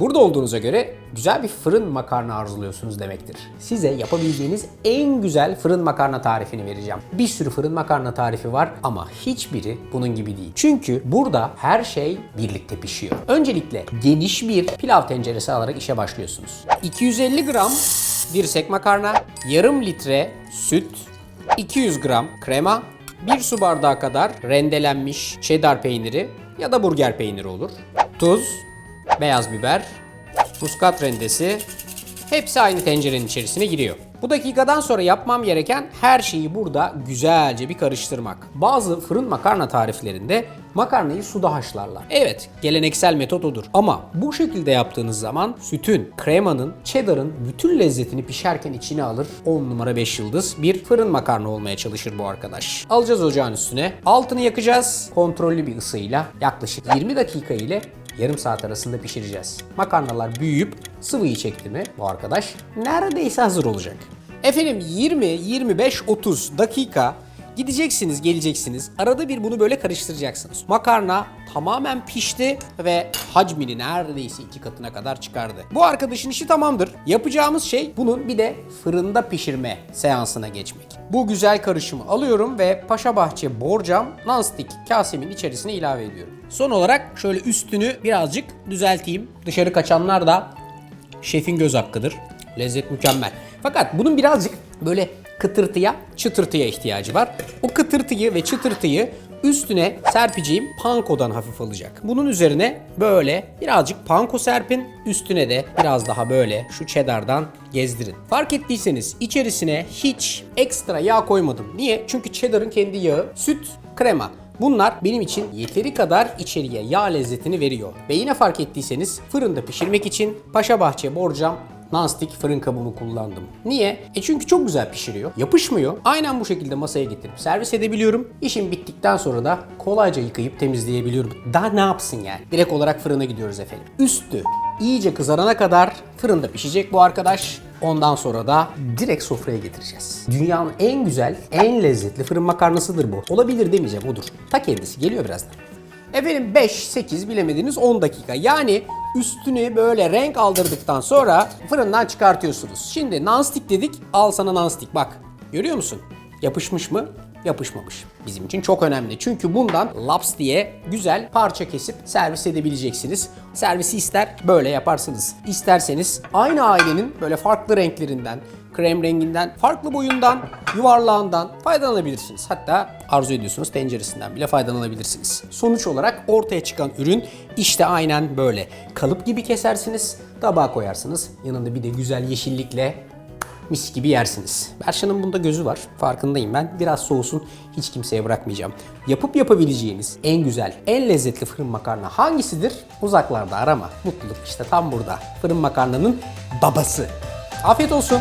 Burada olduğunuza göre güzel bir fırın makarna arzuluyorsunuz demektir. Size yapabileceğiniz en güzel fırın makarna tarifini vereceğim. Bir sürü fırın makarna tarifi var ama hiçbiri bunun gibi değil. Çünkü burada her şey birlikte pişiyor. Öncelikle geniş bir pilav tenceresi alarak işe başlıyorsunuz. 250 gram dirsek makarna, yarım litre süt, 200 gram krema, 1 su bardağı kadar rendelenmiş cheddar peyniri ya da burger peyniri olur. Tuz, beyaz biber, muskat rendesi hepsi aynı tencerenin içerisine giriyor. Bu dakikadan sonra yapmam gereken her şeyi burada güzelce bir karıştırmak. Bazı fırın makarna tariflerinde makarnayı suda haşlarlar. Evet, geleneksel metot odur. Ama bu şekilde yaptığınız zaman sütün, kremanın, cheddar'ın bütün lezzetini pişerken içine alır. 10 numara 5 yıldız bir fırın makarna olmaya çalışır bu arkadaş. Alacağız ocağın üstüne. Altını yakacağız. Kontrollü bir ısıyla yaklaşık 20 dakika ile yarım saat arasında pişireceğiz. Makarnalar büyüyüp sıvıyı çekti mi bu arkadaş neredeyse hazır olacak. Efendim 20, 25, 30 dakika gideceksiniz, geleceksiniz. Arada bir bunu böyle karıştıracaksınız. Makarna tamamen pişti ve hacmini neredeyse iki katına kadar çıkardı. Bu arkadaşın işi tamamdır. Yapacağımız şey bunun bir de fırında pişirme seansına geçmek. Bu güzel karışımı alıyorum ve Paşabahçe borcam nonstick kasemin içerisine ilave ediyorum. Son olarak şöyle üstünü birazcık düzelteyim. Dışarı kaçanlar da şefin göz hakkıdır. Lezzet mükemmel. Fakat bunun birazcık böyle kıtırtıya, çıtırtıya ihtiyacı var. O kıtırtıyı ve çıtırtıyı üstüne serpeceğim pankodan hafif alacak. Bunun üzerine böyle birazcık panko serpin, üstüne de biraz daha böyle şu cheddar'dan gezdirin. Fark ettiyseniz içerisine hiç ekstra yağ koymadım. Niye? Çünkü cheddar'ın kendi yağı, süt, krema. Bunlar benim için yeteri kadar içeriye yağ lezzetini veriyor. Ve yine fark ettiyseniz fırında pişirmek için Paşabahçe borcam nonstick fırın kabımı kullandım. Niye? E çünkü çok güzel pişiriyor. Yapışmıyor. Aynen bu şekilde masaya getirip servis edebiliyorum. İşim bittikten sonra da kolayca yıkayıp temizleyebiliyorum. Daha ne yapsın yani? Direkt olarak fırına gidiyoruz efendim. Üstü iyice kızarana kadar fırında pişecek bu arkadaş. Ondan sonra da direkt sofraya getireceğiz. Dünyanın en güzel, en lezzetli fırın makarnasıdır bu. Olabilir demeyeceğim odur. Ta kendisi geliyor birazdan. Efendim 5-8 bilemediniz 10 dakika. Yani üstünü böyle renk aldırdıktan sonra fırından çıkartıyorsunuz. Şimdi nonstick dedik. Al sana nonstick bak. Görüyor musun? Yapışmış mı? Yapışmamış. Bizim için çok önemli. Çünkü bundan laps diye güzel parça kesip servis edebileceksiniz. Servisi ister böyle yaparsınız. İsterseniz aynı ailenin böyle farklı renklerinden, krem renginden, farklı boyundan, yuvarlağından faydalanabilirsiniz. Hatta arzu ediyorsunuz tenceresinden bile faydalanabilirsiniz. Sonuç olarak ortaya çıkan ürün işte aynen böyle. Kalıp gibi kesersiniz, tabağa koyarsınız. Yanında bir de güzel yeşillikle mis gibi yersiniz. Berşan'ın bunda gözü var. Farkındayım ben. Biraz soğusun hiç kimseye bırakmayacağım. Yapıp yapabileceğiniz en güzel, en lezzetli fırın makarna hangisidir? Uzaklarda arama. Mutluluk işte tam burada. Fırın makarnanın babası. Afiyet olsun.